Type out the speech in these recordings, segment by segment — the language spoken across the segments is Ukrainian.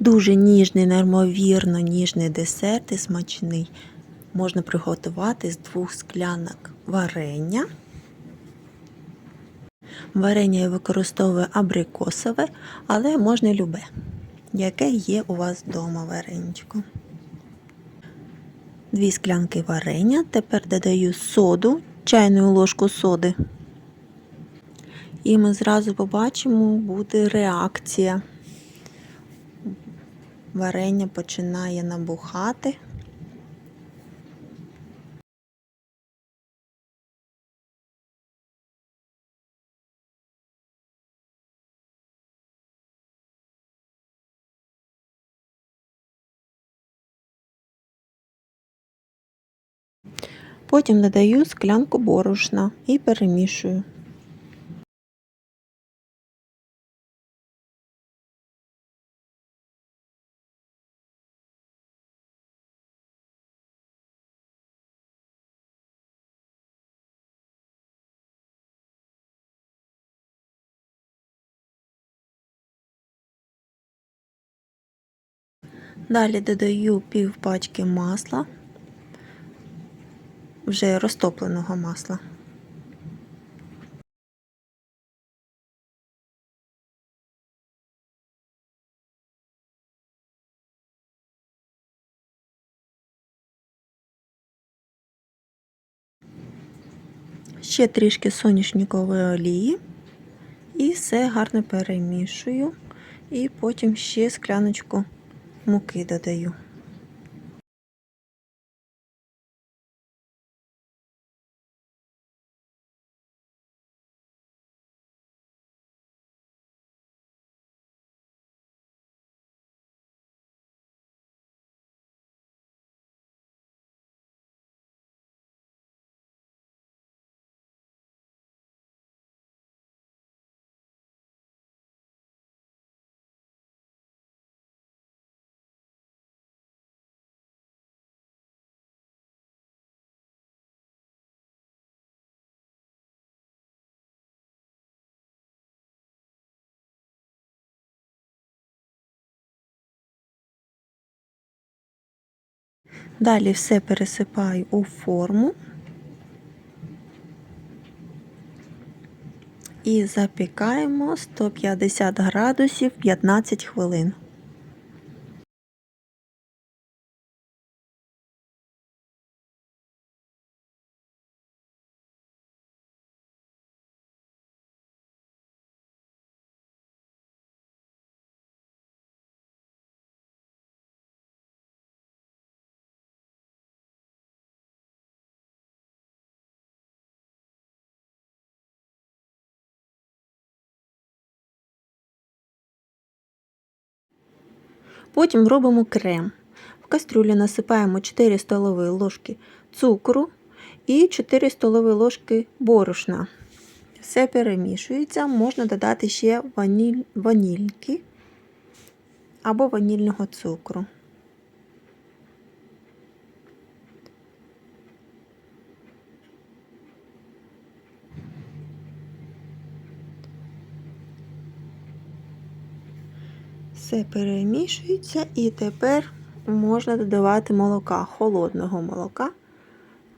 Дуже ніжний, неймовірно ніжний десерт і смачний. Можна приготувати з двох склянок варення. Варення я використовую абрикосове, але можна любе, яке є у вас вдома вареничко. Дві склянки варення. Тепер додаю соду, чайну ложку соди. І ми зразу побачимо, буде реакція. Варення починає набухати. Потім додаю склянку борошна і перемішую. Далі додаю пів пачки масла, вже розтопленого масла. Ще трішки соняшникової олії і все гарно перемішую, і потім ще скляночку муки додаю. Далі все пересипаю у форму і запікаємо 150 градусів 15 хвилин. Потім робимо крем. В кастрюлю насипаємо 4 столові ложки цукру і 4 столові ложки борошна. Все перемішується, можна додати ще ваніль, ванільки або ванільного цукру. Все перемішується і тепер можна додавати молока, холодного молока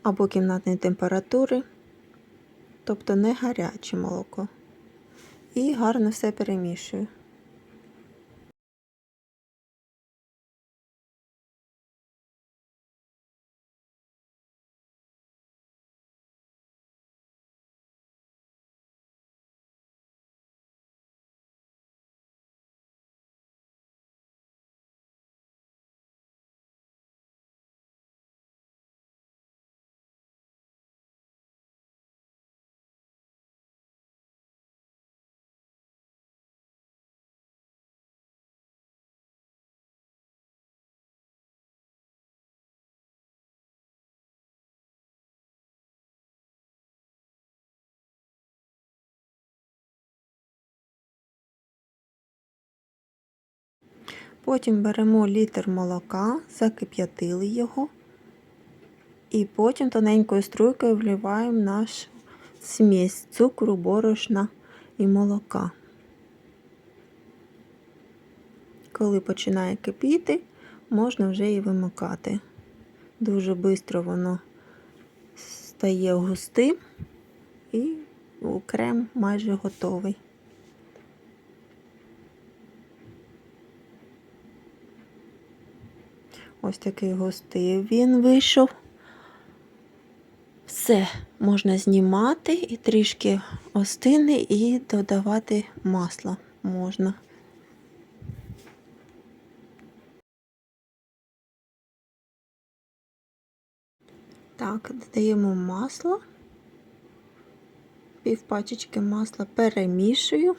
або кімнатної температури, тобто не гаряче молоко. І гарно все перемішую. Потім беремо літр молока, закип'ятили його, і потім тоненькою струйкою вливаємо нашу смесь цукру, борошна і молока. коли починає кипіти, можна вже і вимикати. Дуже швидко воно стає густим і крем майже готовий. Ось такий густий він вийшов. Все можна знімати і трішки остини і додавати масло можна. Так, додаємо масло, пів пачечки масла перемішую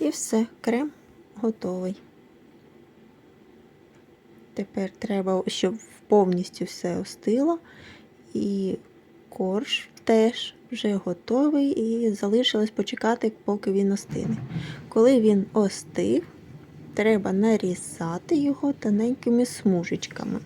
і все, крем готовий. Тепер треба, щоб повністю все остило, і корж теж вже готовий, і залишилось почекати, поки він остине. Коли він остив, треба нарізати його тоненькими смужечками.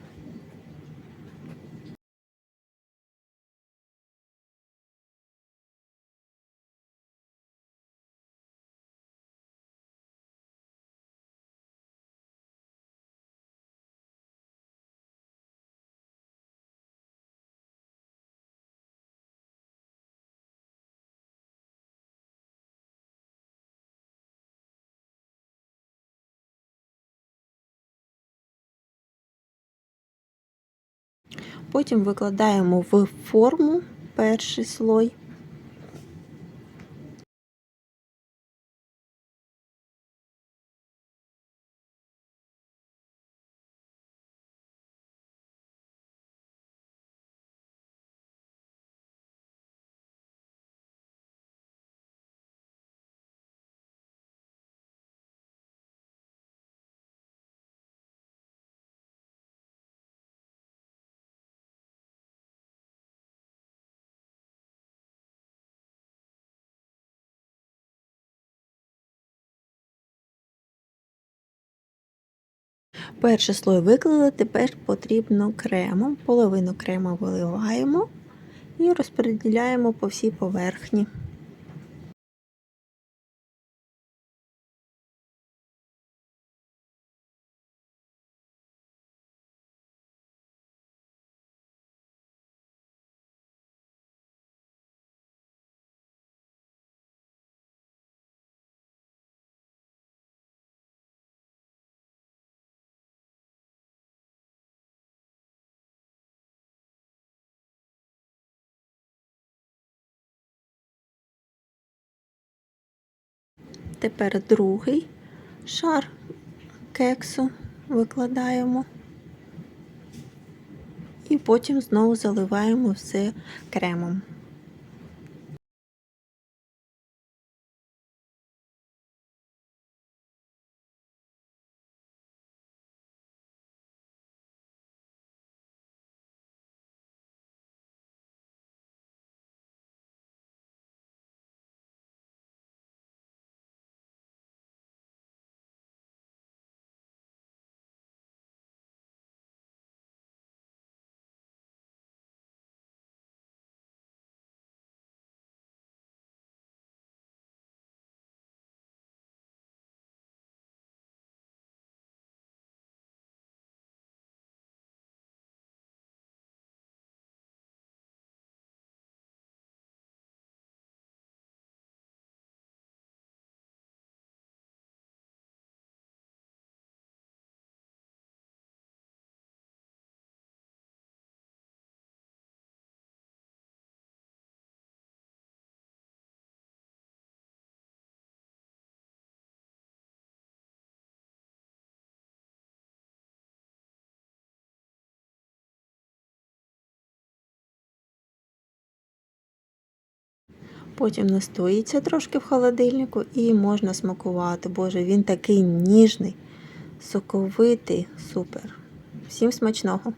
Потім викладаємо в форму перший слой. Перший слой виклали, тепер потрібно кремом. Половину крема виливаємо і розподіляємо по всій поверхні. Тепер другий шар кексу викладаємо і потім знову заливаємо все кремом. Потім настоїться трошки в холодильнику і можна смакувати. Боже, він такий ніжний, соковитий, супер. Всім смачного!